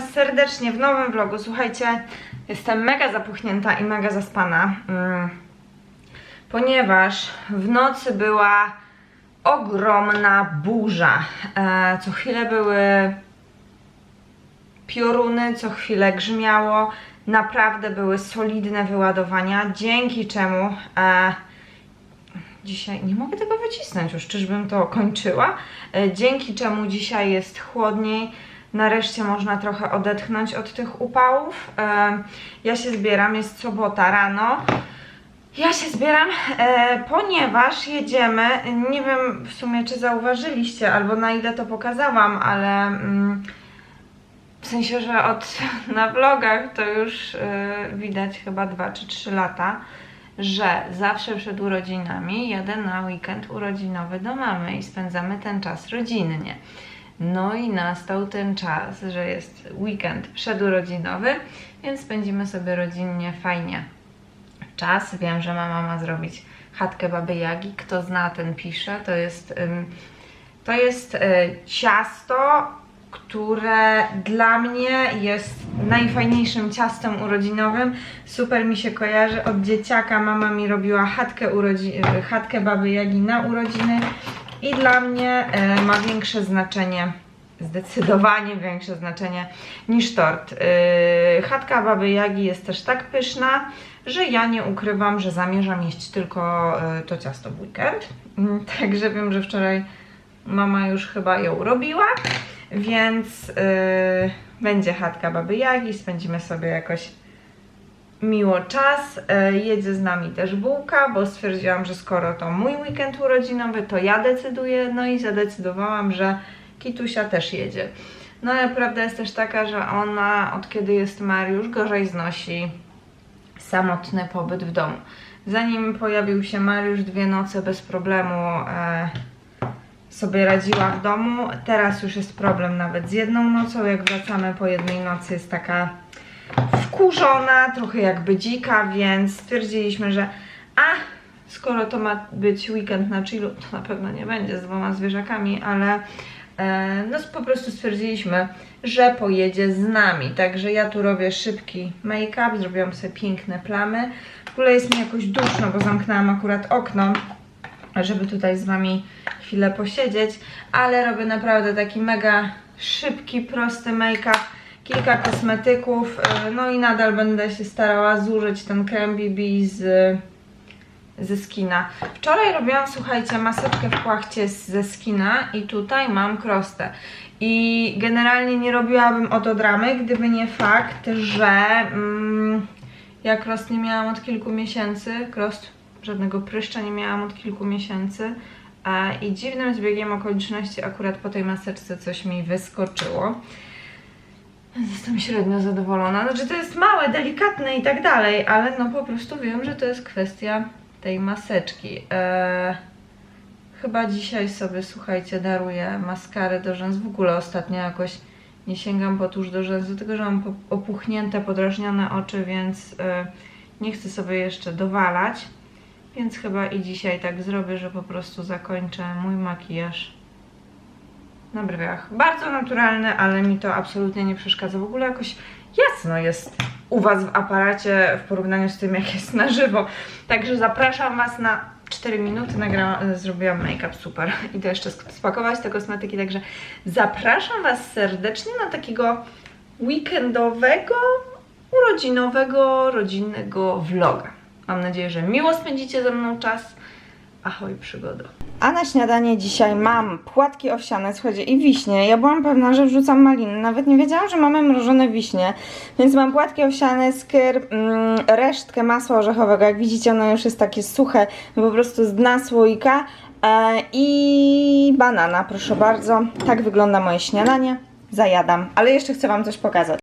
Was serdecznie w nowym vlogu. Słuchajcie, jestem mega zapuchnięta i mega zaspana, mm, ponieważ w nocy była ogromna burza. E, co chwilę były pioruny, co chwilę grzmiało. Naprawdę były solidne wyładowania, dzięki czemu e, dzisiaj nie mogę tego wycisnąć już, czyżbym to kończyła. E, Dzięki czemu dzisiaj jest chłodniej. Nareszcie można trochę odetchnąć od tych upałów. E, Ja się zbieram, jest sobota rano. Ja się zbieram, e, ponieważ jedziemy. Nie wiem w sumie, czy zauważyliście, albo na ile to pokazałam, ale mm, w sensie, że od na vlogach to już e, widać chyba 2 czy 3 lata, że zawsze przed urodzinami jadę na weekend urodzinowy do mamy i spędzamy ten czas rodzinnie. No i nastał ten czas, że jest weekend przedurodzinowy, więc spędzimy sobie rodzinnie fajnie czas. Wiem, że mama ma zrobić chatkę Baby Jagi. Kto zna, ten pisze. To jest, to jest y, ciasto, które dla mnie jest najfajniejszym ciastem urodzinowym. Super mi się kojarzy. Od dzieciaka mama mi robiła chatkę, urodzi- y, chatkę Baby Jagi na urodziny i dla mnie y, ma większe znaczenie zdecydowanie większe znaczenie niż tort. Yy, chatka Baby Jagi jest też tak pyszna, że ja nie ukrywam, że zamierzam jeść tylko yy, to ciasto w weekend. Mm, Także wiem, że wczoraj mama już chyba ją robiła, więc będzie chatka Baby Jagi, spędzimy sobie jakoś miło czas. E, Jedzie z nami też bułka, bo stwierdziłam, że skoro to mój weekend urodzinowy, to ja decyduję, no i zadecydowałam, że Kitusia też jedzie. No ale prawda jest też taka, że ona od kiedy jest Mariusz gorzej znosi samotny pobyt w domu. Zanim pojawił się Mariusz, dwie noce bez problemu e, sobie radziła w domu. Teraz już jest problem nawet z jedną nocą. Jak wracamy po jednej nocy jest taka wkurzona, trochę jakby dzika, więc stwierdziliśmy, że a skoro to ma być weekend na chillu, to na pewno nie będzie z dwoma zwierzakami, ale e, no po prostu stwierdziliśmy, że pojedzie z nami. Także ja tu robię szybki make-up, zrobiłam sobie piękne plamy. W ogóle jest mi jakoś duszno, bo zamknęłam akurat okno, żeby tutaj z wami chwilę posiedzieć, ale robię naprawdę taki mega szybki, prosty make-up kilka kosmetyków, y, no i nadal będę się starała zużyć ten krem BB z, ze skina. Wczoraj robiłam, słuchajcie, maseczkę w płachcie ze skina i tutaj mam krostę. I generalnie nie robiłabym o to dramy, gdyby nie fakt, że mm, ja krost nie miałam od kilku miesięcy, krost, żadnego pryszcza nie miałam od kilku miesięcy. I dziwnym zbiegiem okoliczności akurat po tej maseczce coś mi wyskoczyło. Jestem średnio zadowolona. Znaczy to jest małe, delikatne i tak dalej, ale no po prostu wiem, że to jest kwestia tej maseczki. Eee, chyba dzisiaj sobie, słuchajcie, daruję maskarę do rzęs. W ogóle ostatnio jakoś nie sięgam po tuż do rzęs, dlatego że mam opuchnięte, podrażnione oczy, więc e, nie chcę sobie jeszcze dowalać. Więc chyba i dzisiaj tak zrobię, że po prostu zakończę mój makijaż na brwiach. Bardzo naturalne, ale mi to absolutnie nie przeszkadza. W ogóle jakoś jasno jest u Was w aparacie w porównaniu z tym, jak jest na żywo. Także zapraszam Was na 4 minuty. Nagrałam, zrobiłam make-up super. Idę jeszcze sk- spakować te kosmetyki, także zapraszam Was serdecznie na takiego weekendowego, urodzinowego, rodzinnego vloga. Mam nadzieję, że miło spędzicie ze mną czas. Ahoj przygodo. A na śniadanie dzisiaj mam płatki owsiane, słuchajcie, i wiśnie. Ja byłam pewna, że wrzucam maliny. Nawet nie wiedziałam, że mamy mrożone wiśnie. Więc mam płatki owsiane, skyr, mm, resztkę masła orzechowego. Jak widzicie, ono już jest takie suche, po prostu z dna słoika. E, I banana, proszę bardzo. Tak wygląda moje śniadanie. Zajadam. Ale jeszcze chcę Wam coś pokazać.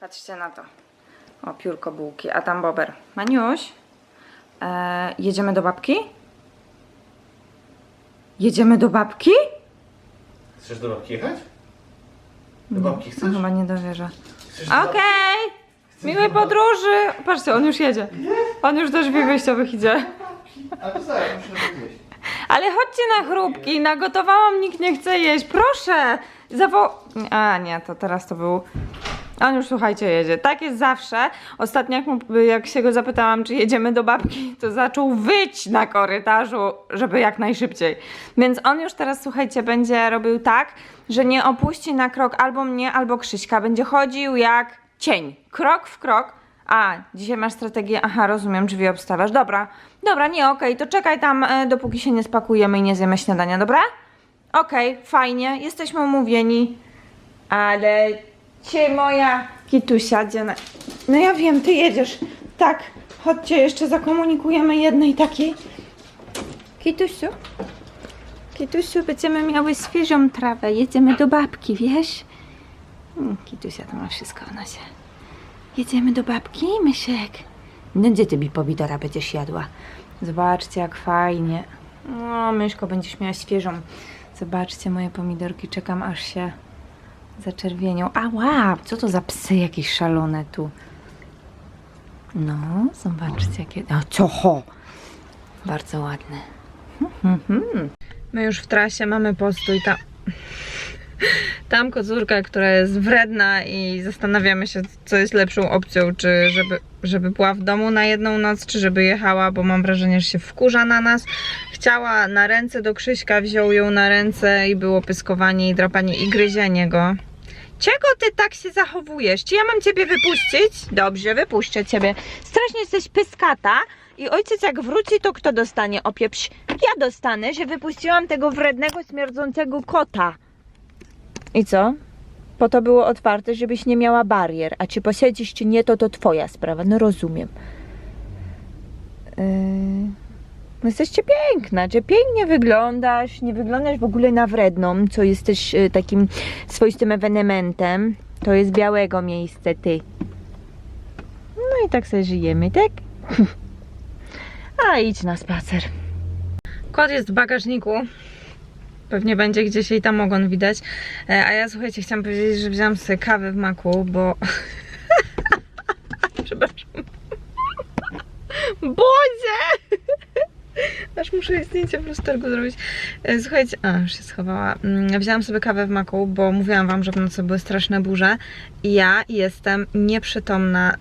Patrzcie na to. O, piórko bułki, a tam bober. Maniuś, e, jedziemy do babki? Jedziemy do babki? Chcesz do babki jechać? Do babki chcesz? No, chyba nie dowierzę. Chcesz do Okej! babki? Miłej podróży! Patrzcie, on już jedzie. On już do drzwi wyjściowych idzie. A to zaraz, muszę to. Ale chodźcie na chrupki, nagotowałam, nikt nie chce jeść. Proszę! Zawo... A nie, to teraz to był... On już słuchajcie jedzie. Tak jest zawsze. Ostatnio jak, mu, jak się go zapytałam, czy jedziemy do babki, to zaczął wyć na korytarzu, żeby jak najszybciej. Więc on już teraz, słuchajcie, będzie robił tak, że nie opuści na krok albo mnie, albo Krzyśka. Będzie chodził jak cień. Krok w krok. A, dzisiaj masz strategię, aha, rozumiem, drzwi obstawiasz. Dobra, dobra, nie, okej, to czekaj tam, e, dopóki się nie spakujemy i nie zjemy śniadania, dobra? Okej, fajnie, jesteśmy umówieni. Ale cię moja kitusia, gdzie ona... No ja wiem, ty jedziesz. Tak, chodźcie, jeszcze zakomunikujemy jednej takiej. Kitusiu, Kitusiu, będziemy miały świeżą trawę, jedziemy do babki, wiesz? Mm, Kitusia to ma wszystko w nosie. Jedziemy do babki, Mysiek? No gdzie ty mi pomidora będziesz jadła? Zobaczcie, jak fajnie. O, Myszko, będziesz miała świeżą. Zobaczcie moje pomidorki, czekam aż się zaczerwienią. Ała, co to za psy jakieś szalone tu? No, zobaczcie jakie... A co? Bardzo ładne. My już w trasie mamy postój tam. Tam kocurka, która jest wredna i zastanawiamy się, co jest lepszą opcją, czy żeby, żeby była w domu na jedną noc, czy żeby jechała, bo mam wrażenie, że się wkurza na nas. Chciała na ręce do Krzyśka, wziął ją na ręce i było pyskowanie i drapanie i gryzienie go. Czego ty tak się zachowujesz? Czy ja mam ciebie wypuścić? Dobrze, wypuszczę ciebie. Strasznie jesteś pyskata i ojciec jak wróci, to kto dostanie opieprz? Ja dostanę, że wypuściłam tego wrednego, śmierdzącego kota. I co? Po to było otwarte, żebyś nie miała barier. A czy posiedzisz, czy nie, to to twoja sprawa. No rozumiem. Yy... No jesteście piękna, że pięknie wyglądasz, nie wyglądasz w ogóle na wredną, co jest też y, takim swoistym ewenementem. To jest białego miejsce, ty. No i tak sobie żyjemy, tak? A idź na spacer. Kot jest w bagażniku. Pewnie będzie gdzieś jej tam ogon widać. E, A ja słuchajcie, chciałam powiedzieć, że wziąłam sobie kawę w maku, bo. Przepraszam. Boże! Aż muszę zdjęcie w lusterku zrobić. E, Słuchajcie, a już się schowała. Mm, Wzięłam sobie kawę w maku, bo mówiłam wam, że w nocy były straszne burze. I ja jestem nieprzytomna.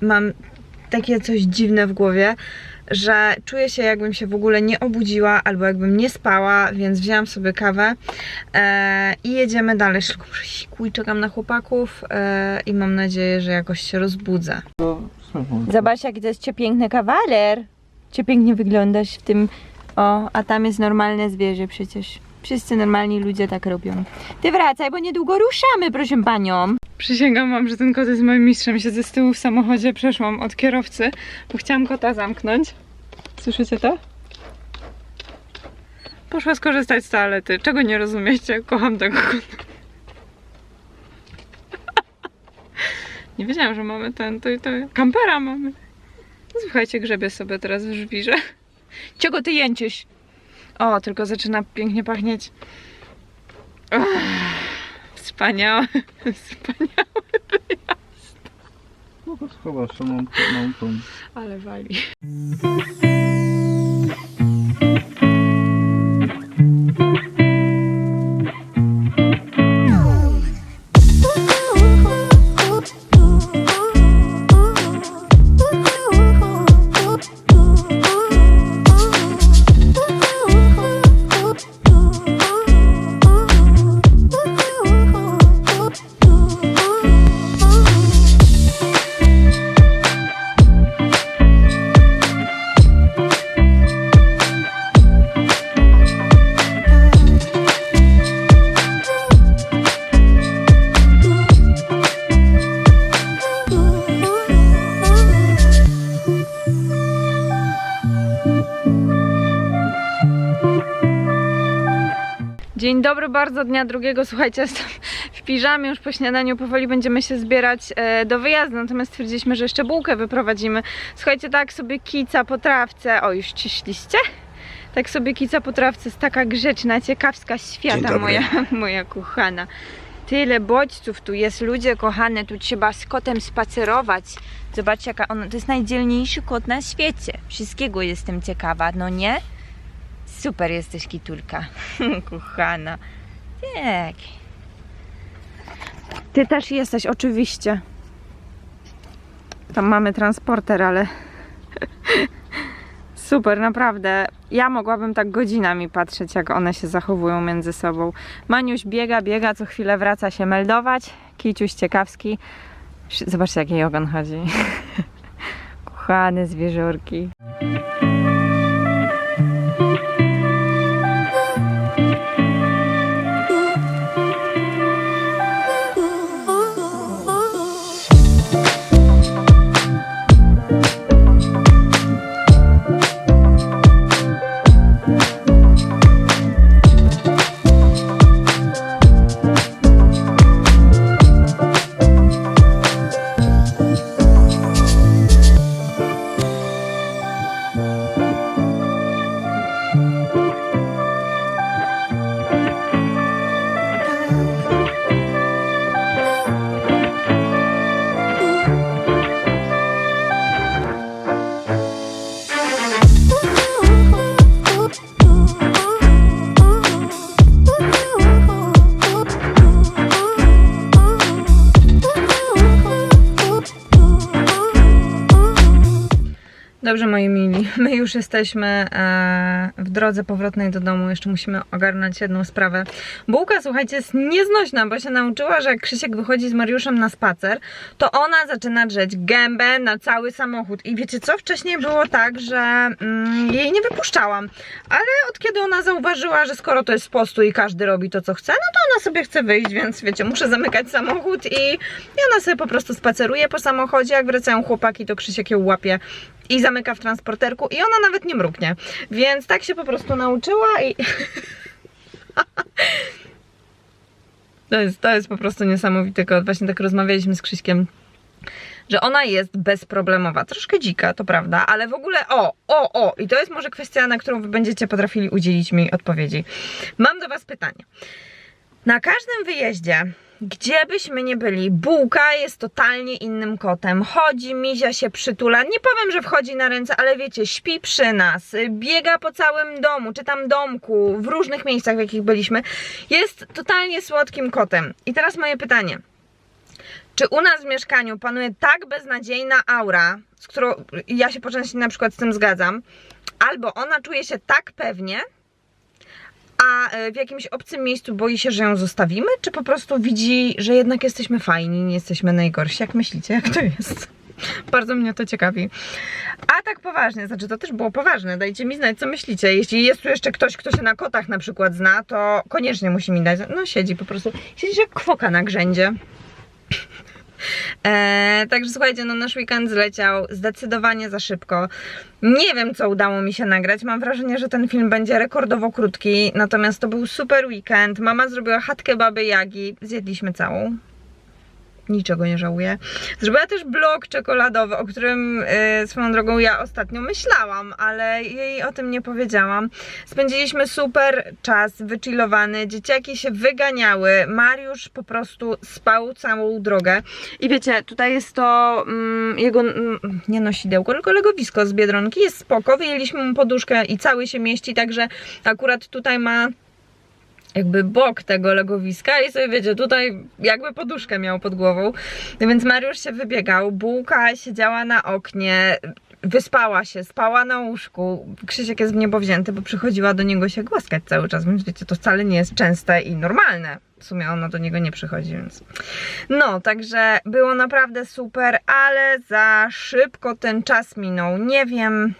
Mam takie coś dziwne w głowie, że czuję się jakbym się w ogóle nie obudziła albo jakbym nie spała, więc wzięłam sobie kawę e, i jedziemy dalej. Tylko muszę siku i czekam na chłopaków e, i mam nadzieję, że jakoś się rozbudzę. Zobacz, jaki to jest cię piękny kawaler. Cię pięknie wyglądasz w tym. O, a tam jest normalne zwierzę przecież. Wszyscy normalni ludzie tak robią. Ty wracaj, bo niedługo ruszamy, proszę panią. Przysięgam wam, że ten kot jest moim mistrzem. Siedzę z tyłu w samochodzie, przeszłam od kierowcy, bo chciałam kota zamknąć. Słyszycie to? Poszła skorzystać z toalety. Czego nie rozumiecie? Kocham tego kota. Nie wiedziałam, że mamy ten, to i to. Kampera mamy. Słuchajcie, grzebie sobie teraz w żwirze. Czego ty jęcisz? O, tylko zaczyna pięknie pachnieć. Uff, wspaniałe, wspaniałe, No to schowasz, mam, mam tą. ale wali. Dzień dobry bardzo, dnia drugiego. Słuchajcie, jestem w piżamie, już po śniadaniu powoli będziemy się zbierać e, do wyjazdu, natomiast stwierdziliśmy, że jeszcze bułkę wyprowadzimy. Słuchajcie, tak sobie kica po trawce, o już ciśliście? Tak sobie kica po trawce jest taka grzeczna, ciekawska świata moja, moja kochana. Tyle bodźców tu jest, ludzie kochane, tu trzeba z kotem spacerować. Zobaczcie jaka ona, to jest najdzielniejszy kot na świecie. Wszystkiego jestem ciekawa, no nie? Super jesteś, Kitulka. Kochana. Tak. Ty też jesteś, oczywiście. Tam mamy transporter, ale super, naprawdę. Ja mogłabym tak godzinami patrzeć, jak one się zachowują między sobą. Maniuś biega, biega, co chwilę wraca się meldować. Kiciuś ciekawski. Zobaczcie, jak jej ogon chodzi. Kochane zwierzorki. Już jesteśmy e, w drodze powrotnej do domu. Jeszcze musimy ogarnąć jedną sprawę. Bułka, słuchajcie, jest nieznośna, bo się nauczyła, że jak Krzysiek wychodzi z Mariuszem na spacer, to ona zaczyna drzeć gębę na cały samochód. I wiecie co? Wcześniej było tak, że mm, jej nie wypuszczałam. Ale od kiedy ona zauważyła, że skoro to jest postój i każdy robi to, co chce, no to ona sobie chce wyjść, więc wiecie, muszę zamykać samochód i, i ona sobie po prostu spaceruje po samochodzie. Jak wracają chłopaki, to Krzysiek ją łapie i zamyka w transporterku i ona nawet nie mrugnie. Więc tak się po prostu nauczyła i... To jest, to jest po prostu niesamowity kod. Właśnie tak rozmawialiśmy z Krzyśkiem, że ona jest bezproblemowa. Troszkę dzika, to prawda, ale w ogóle o, o, o. I to jest może kwestia, na którą wy będziecie potrafili udzielić mi odpowiedzi. Mam do was pytanie. Na każdym wyjeździe, gdzie byśmy nie byli, bułka jest totalnie innym kotem. Chodzi, mizia się przytula. Nie powiem, że wchodzi na ręce, ale wiecie, śpi przy nas, biega po całym domu, czy tam domku, w różnych miejscach, w jakich byliśmy. Jest totalnie słodkim kotem. I teraz moje pytanie. Czy u nas w mieszkaniu panuje tak beznadziejna aura, z którą ja się po części na przykład z tym zgadzam, albo ona czuje się tak pewnie, a e, w jakimś obcym miejscu boi się, że ją zostawimy? Czy po prostu widzi, że jednak jesteśmy fajni, nie jesteśmy najgorsi? Jak myślicie, jak to jest? Bardzo mnie to ciekawi. A tak poważnie, znaczy to też było poważne. Dajcie mi znać, co myślicie. Jeśli jest tu jeszcze ktoś, kto się na kotach na przykład zna, to koniecznie musi mi dać. No siedzi po prostu. Siedzi jak kwoka na grzędzie. Eee, także słuchajcie, no nasz weekend zleciał zdecydowanie za szybko. Nie wiem, co udało mi się nagrać. Mam wrażenie, że ten film będzie rekordowo krótki. Natomiast to był super weekend. Mama zrobiła chatkę baby Jagi. Zjedliśmy całą. Niczego nie żałuję. Zrobiła też blok czekoladowy, o którym yy, swoją drogą ja ostatnio myślałam, ale jej o tym nie powiedziałam. Spędziliśmy super czas, wychillowany, dzieciaki się wyganiały, Mariusz po prostu spał całą drogę. I wiecie, tutaj jest to mm, jego, mm, nie nosidełko, tylko legowisko z Biedronki, jest spoko, wyjęliśmy mu poduszkę i cały się mieści, także akurat tutaj ma jakby bok tego legowiska i sobie wiecie, tutaj jakby poduszkę miał pod głową. Więc Mariusz się wybiegał, bułka siedziała na oknie, wyspała się, spała na łóżku. Krzysiek jest w niebo wzięty, bo przychodziła do niego się głaskać cały czas, więc wiecie, to wcale nie jest częste i normalne. W sumie ona do niego nie przychodzi, więc... No, także było naprawdę super, ale za szybko ten czas minął. Nie wiem...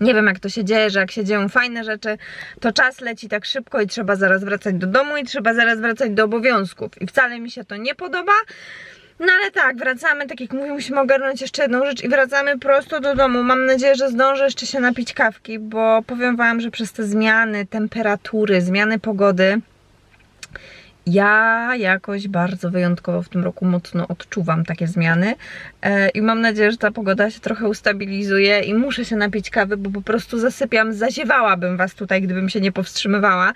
Nie wiem jak to się dzieje, że jak się dzieją fajne rzeczy, to czas leci tak szybko i trzeba zaraz wracać do domu i trzeba zaraz wracać do obowiązków. I wcale mi się to nie podoba. No ale tak, wracamy, tak jak mówię, musimy ogarnąć jeszcze jedną rzecz i wracamy prosto do domu. Mam nadzieję, że zdążę jeszcze się napić kawki, bo powiem wam, że przez te zmiany temperatury, zmiany pogody ja jakoś bardzo wyjątkowo w tym roku mocno odczuwam takie zmiany e, i mam nadzieję, że ta pogoda się trochę ustabilizuje i muszę się napić kawy, bo po prostu zasypiam, zaziewałabym was tutaj, gdybym się nie powstrzymywała.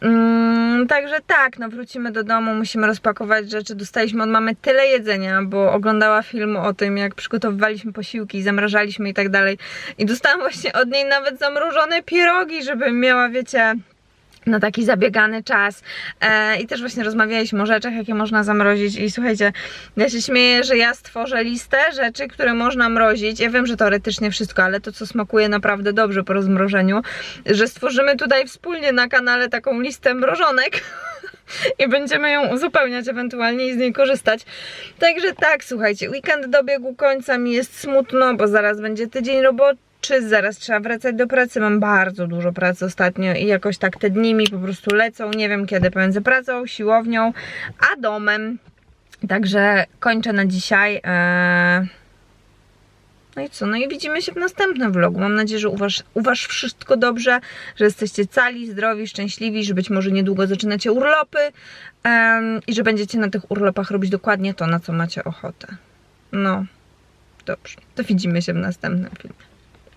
Mm, także tak, no wrócimy do domu, musimy rozpakować rzeczy. Dostaliśmy od mamy tyle jedzenia, bo oglądała film o tym, jak przygotowywaliśmy posiłki, zamrażaliśmy i tak dalej. I dostałam właśnie od niej nawet zamrożone pierogi, żebym miała, wiecie, na taki zabiegany czas. E, I też właśnie rozmawialiśmy o rzeczach, jakie można zamrozić. I słuchajcie, ja się śmieję, że ja stworzę listę rzeczy, które można mrozić. Ja wiem, że teoretycznie wszystko, ale to, co smakuje naprawdę dobrze po rozmrożeniu, że stworzymy tutaj wspólnie na kanale taką listę mrożonek. I będziemy ją uzupełniać ewentualnie i z niej korzystać. Także tak, słuchajcie, weekend dobiegł końca, mi jest smutno, bo zaraz będzie tydzień roboczy, zaraz trzeba wracać do pracy. Mam bardzo dużo pracy ostatnio i jakoś tak te dni mi po prostu lecą. Nie wiem kiedy pomiędzy pracą, siłownią, a domem. Także kończę na dzisiaj. Eee... No i co? No i widzimy się w następnym vlogu. Mam nadzieję, że u was, u was wszystko dobrze, że jesteście cali, zdrowi, szczęśliwi, że być może niedługo zaczynacie urlopy em, i że będziecie na tych urlopach robić dokładnie to, na co macie ochotę. No, dobrze. To widzimy się w następnym filmie.